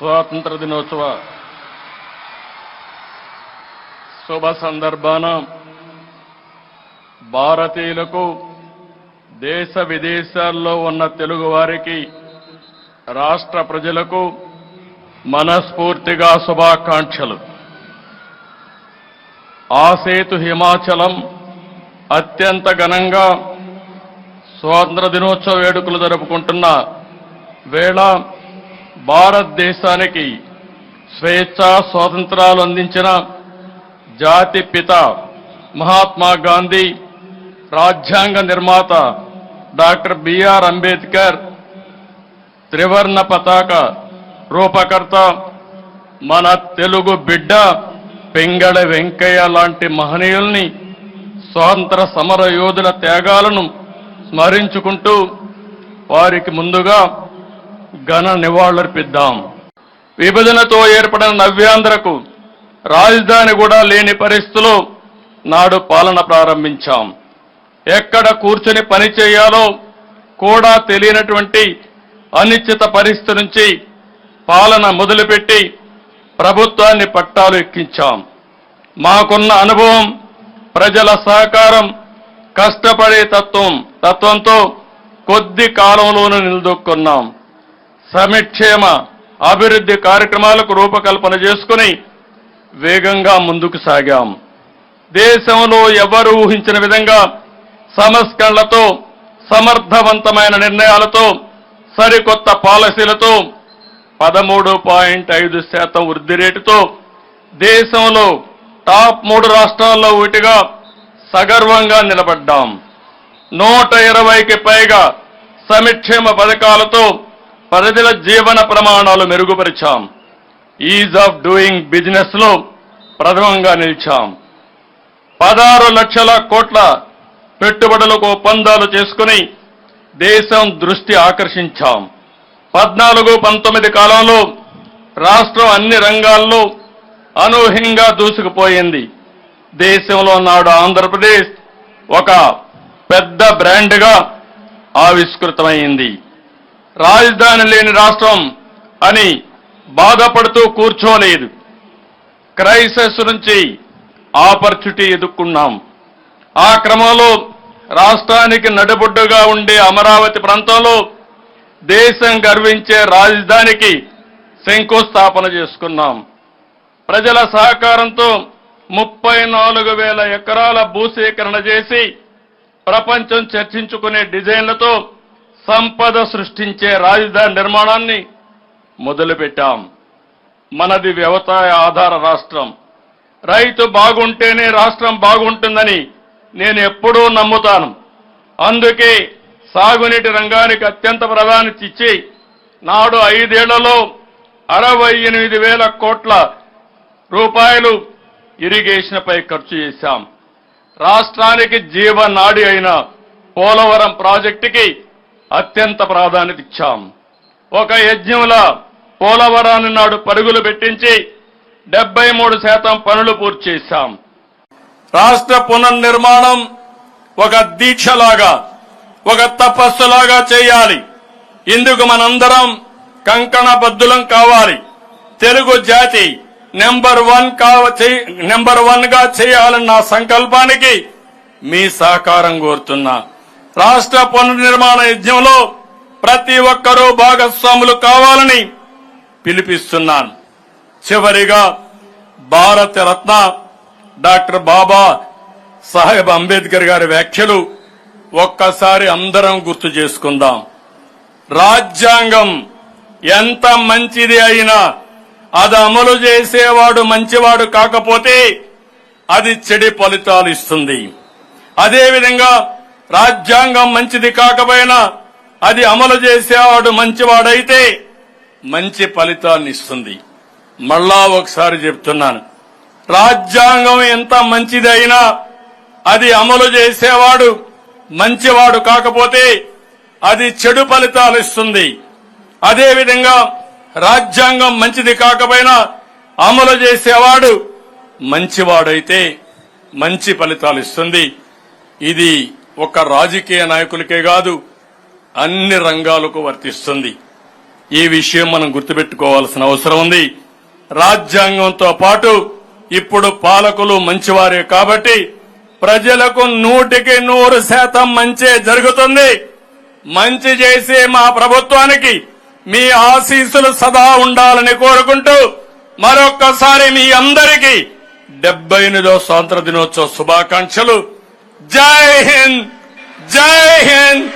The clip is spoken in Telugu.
స్వాతంత్ర దినోత్సవ శుభ సందర్భాన. భారతీయులకు దేశ విదేశాల్లో ఉన్న తెలుగు వారికి రాష్ట్ర ప్రజలకు మనస్ఫూర్తిగా శుభాకాంక్షలు. ఆ సేతు హిమాచలం అత్యంత ఘనంగా స్వాతంత్ర దినోత్సవ వేడుకలు జరుపుకుంటున్న వేళ భారతదేశానికి స్వేచ్ఛ స్వాతంత్రాలు అందించిన జాతి పిత మహాత్మా గాంధీ రాజ్యాంగ నిర్మాత డాక్టర్ బిఆర్ అంబేద్కర్ త్రివర్ణ పతాక రూపకర్త మన తెలుగు బిడ్డ పెంగళ వెంకయ్య లాంటి మహనీయుల్ని స్వాతంత్ర సమర యోధుల త్యాగాలను స్మరించుకుంటూ వారికి ముందుగా ఘన నివాళులర్పిద్దాం. విభజనతో ఏర్పడిన నవ్యాంధ్రకు రాజధాని కూడా లేని పరిస్థితిలో నాడు పాలన ప్రారంభించాం. ఎక్కడ కూర్చొని పని చేయాలో కూడా తెలియనటువంటి అనిశ్చిత పరిస్థితి నుంచి పాలన మొదలుపెట్టి ప్రభుత్వాన్ని పట్టాలు ఎక్కించాం. మాకున్న అనుభవం ప్రజల సహకారం కష్టపడే తత్వం తత్వంతో కొద్ది కాలంలోనూ నిలదొక్కున్నాం. సమిక్షేమ అభివృద్ధి కార్యక్రమాలకు రూపకల్పన చేసుకుని వేగంగా ముందుకు సాగాం. దేశంలో ఎవరు ఊహించిన విధంగా సంస్కరణలతో సమర్థవంతమైన నిర్ణయాలతో సరికొత్త పాలసీలతో పదమూడు పాయింట్ ఐదు శాతం వృద్ధి రేటుతో దేశంలో టాప్ మూడు రాష్ట్రాల్లో ఒకటిగా సగర్వంగా నిలబడ్డాం. నూట ఇరవైకి పైగా సమిక్షేమ పథకాలతో ప్రజల జీవన ప్రమాణాలు మెరుగుపరిచాం. ఈజ్ ఆఫ్ డూయింగ్ బిజినెస్లో ప్రథమంగా నిలిచాం. పదహారు లక్షల కోట్ల పెట్టుబడులకు ఒప్పందాలు చేసుకుని దేశం దృష్టి ఆకర్షించాం. పద్నాలుగు పంతొమ్మిది కాలంలో రాష్ట్రం అన్ని రంగాల్లో అనూహ్యంగా దూసుకుపోయింది. దేశంలో నాడు ఆంధ్రప్రదేశ్ ఒక పెద్ద బ్రాండ్గా ఆవిష్కృతమైంది. రాజధాని లేని రాష్ట్రం అని బాధపడుతూ కూర్చోలేదు. క్రైసిస్ నుంచి ఆపర్చునిటీ ఎదుర్కొన్నాం. ఆ క్రమంలో రాష్ట్రానికి నడిబొడ్డుగా ఉండే అమరావతి ప్రాంతంలో దేశం గర్వించే రాజధానికి శంకుస్థాపన చేసుకున్నాం. ప్రజల సహకారంతో ముప్పై నాలుగు వేల ఎకరాల భూసేకరణ చేసి ప్రపంచం చర్చించుకునే డిజైన్లతో సంపద సృష్టించే రాజధాని నిర్మాణాన్ని మొదలుపెట్టాం. మనది వ్యవసాయ ఆధార రాష్ట్రం. రైతు బాగుంటేనే రాష్ట్రం బాగుంటుందని నేను ఎప్పుడూ నమ్ముతాను. అందుకే సాగునీటి రంగానికి అత్యంత ప్రాధాన్యత ఇచ్చి నాడు ఐదేళ్ళలో అరవై ఎనిమిది వేల కోట్ల రూపాయలు ఇరిగేషన్పై ఖర్చు చేశాం. రాష్ట్రానికి జీవనాడి అయిన పోలవరం ప్రాజెక్టుకి అత్యంత ప్రాధాన్యత ఇచ్చాం ఒక యజ్ఞముల పోలవరాన్ని నాడు పరుగులు పెట్టించి డెబ్బై మూడు శాతం పనులు పూర్తి చేశాం. రాష్ట్ర పునర్నిర్మాణం ఒక దీక్షలాగా ఒక తపస్సులాగా చేయాలి. ఇందుకు మనందరం కంకణబద్దులం కావాలి. తెలుగు జాతి నెంబర్ వన్ కావ నెంబర్ వన్గా చేయాలన్న సంకల్పానికి మీ సహకారం కోరుతున్నా. రాష్ట్ర పునర్నిర్మాణ యజ్ఞంలో ప్రతి ఒక్కరూ భాగస్వాములు కావాలని పిలిపిస్తున్నాను. చివరిగా భారత రత్న డాక్టర్ బాబా సాహెబ్ అంబేద్కర్ గారి వ్యాఖ్యలు ఒక్కసారి అందరం గుర్తు చేసుకుందాం. రాజ్యాంగం ఎంత మంచిది అయినా అది అమలు చేసేవాడు మంచివాడు కాకపోతే అది చెడి ఫలితాలు ఇస్తుంది. అదేవిధంగా రాజ్యాంగం మంచిది కాకపోయినా అది అమలు చేసేవాడు మంచివాడైతే మంచి ఫలితాన్ని ఇస్తుంది. మళ్ళా ఒకసారి చెప్తున్నాను. రాజ్యాంగం ఎంత మంచిదైనా అది అమలు చేసేవాడు మంచివాడు కాకపోతే అది చెడు ఫలితాలు ఇస్తుంది. అదేవిధంగా రాజ్యాంగం మంచిది కాకపోయినా అమలు చేసేవాడు మంచివాడైతే మంచి ఫలితాలు ఇస్తుంది. ఇది ఒక రాజకీయ నాయకులకే కాదు అన్ని రంగాలకు వర్తిస్తుంది. ఈ విషయం మనం గుర్తుపెట్టుకోవాల్సిన అవసరం ఉంది. రాజ్యాంగంతో పాటు ఇప్పుడు పాలకులు మంచివారే కాబట్టి ప్రజలకు నూటికి నూరు శాతం మంచే జరుగుతుంది. మంచి చేసే మా ప్రభుత్వానికి మీ ఆశీస్సులు సదా ఉండాలని కోరుకుంటూ మరొక్కసారి మీ అందరికీ డెబ్బై ఎనిమిదో స్వాతంత్ర దినోత్సవ శుభాకాంక్షలు. जय हिंद जय हिंद